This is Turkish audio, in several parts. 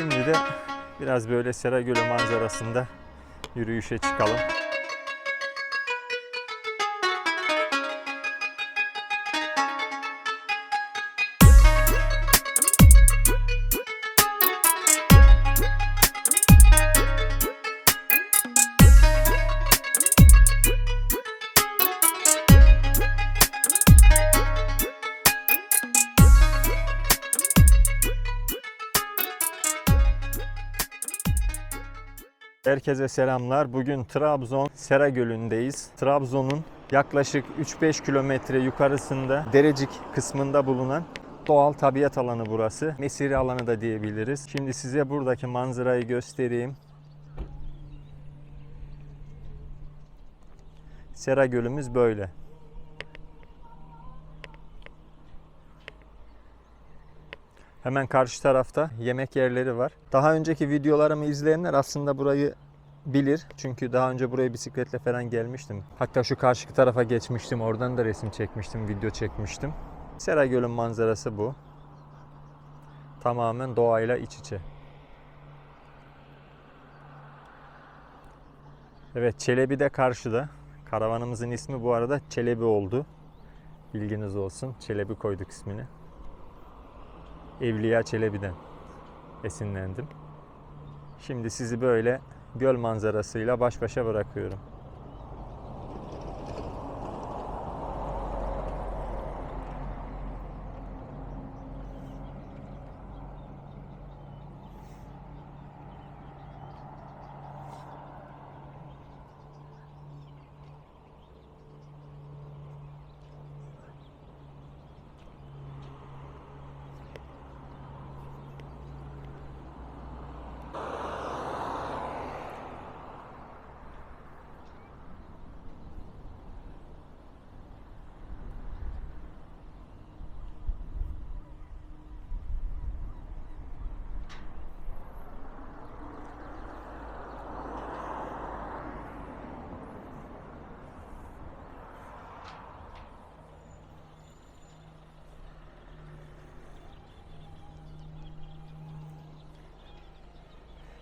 Şimdi de biraz böyle Sera Gölü manzarasında yürüyüşe çıkalım. Herkese selamlar. Bugün Trabzon Sera Gölü'ndeyiz. Trabzon'un yaklaşık 3-5 kilometre yukarısında Derecik kısmında bulunan doğal tabiat alanı burası. Mesire alanı da diyebiliriz. Şimdi size buradaki manzarayı göstereyim. Sera Gölümüz böyle. Hemen karşı tarafta yemek yerleri var. Daha önceki videolarımı izleyenler aslında burayı bilir. Çünkü daha önce buraya bisikletle falan gelmiştim. Hatta şu karşı tarafa geçmiştim. Oradan da resim çekmiştim, video çekmiştim. Sera Gölü'nün manzarası bu. Tamamen doğayla iç içe. Evet Çelebi de karşıda. Karavanımızın ismi bu arada Çelebi oldu. Bilginiz olsun. Çelebi koyduk ismini. Evliya Çelebi'den esinlendim. Şimdi sizi böyle göl manzarasıyla baş başa bırakıyorum.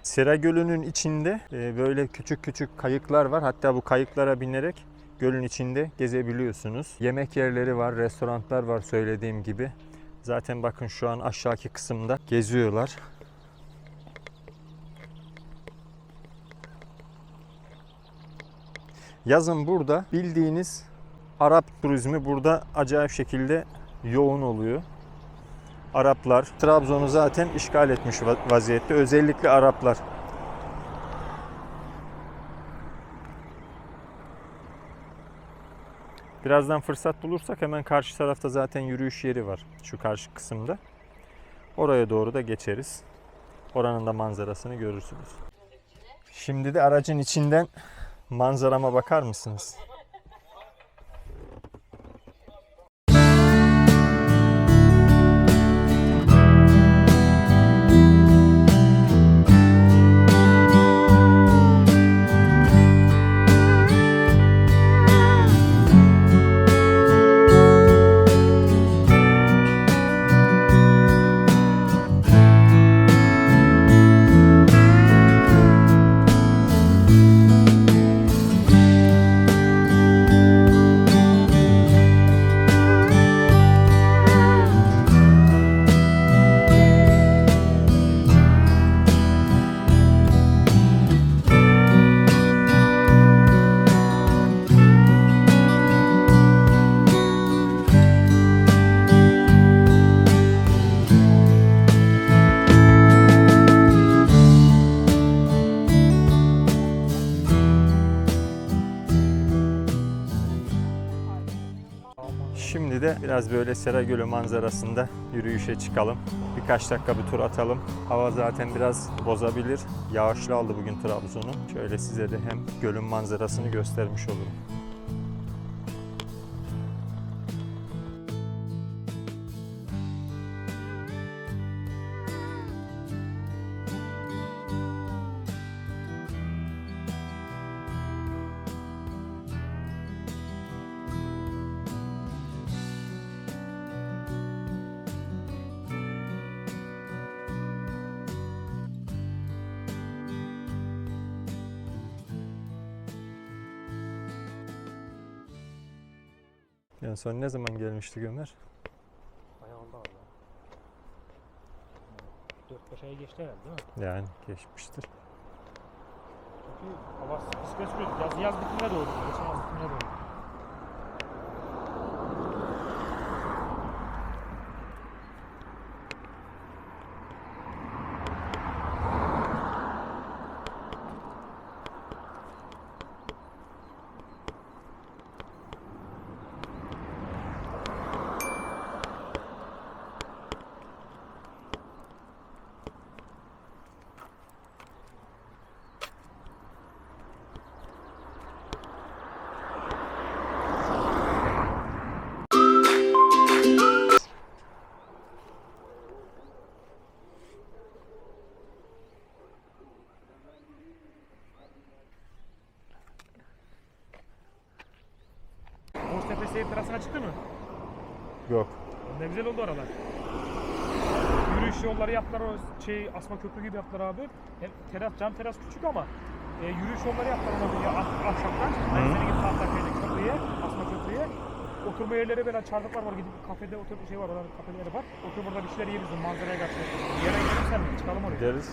Sera Gölü'nün içinde e, böyle küçük küçük kayıklar var. Hatta bu kayıklara binerek gölün içinde gezebiliyorsunuz. Yemek yerleri var, restoranlar var söylediğim gibi. Zaten bakın şu an aşağıki kısımda geziyorlar. Yazın burada bildiğiniz Arap turizmi burada acayip şekilde yoğun oluyor. Araplar Trabzon'u zaten işgal etmiş va- vaziyette. Özellikle Araplar. Birazdan fırsat bulursak hemen karşı tarafta zaten yürüyüş yeri var. Şu karşı kısımda. Oraya doğru da geçeriz. Oranın da manzarasını görürsünüz. Şimdi de aracın içinden manzarama bakar mısınız? Şimdi de biraz böyle Sera Gölü manzarasında yürüyüşe çıkalım. Birkaç dakika bir tur atalım. Hava zaten biraz bozabilir. Yağışlı aldı bugün Trabzon'u. Şöyle size de hem gölün manzarasını göstermiş olurum. En son ne zaman gelmiştik Ömer? Bayağı oldu abi ya. 4-5 ay geçti herhalde değil mi? Yani geçmiştir. Çünkü hava bisiklet sürüyoruz. Yaz, yaz bitimine doğru. Geçen yaz bitimine doğru. Boğaztepe seyir terasına çıktı mı? Yok. Ne güzel oldu oralar. Yürüyüş yolları yaptılar o şey asma köprü gibi yaptılar abi. Hem teras cam teras küçük ama e, yürüyüş yolları yaptılar ona böyle ah- ahşaptan. Hani senin gibi Tahtaköy'deki köprüye, asma köprüye. Oturma yerleri böyle çardaklar var gidip kafede otur şey var orada kafeleri var. Otur burada bir şeyler yeriz manzaraya karşı. Yere gidelim sen mi? Çıkalım oraya. Gideriz.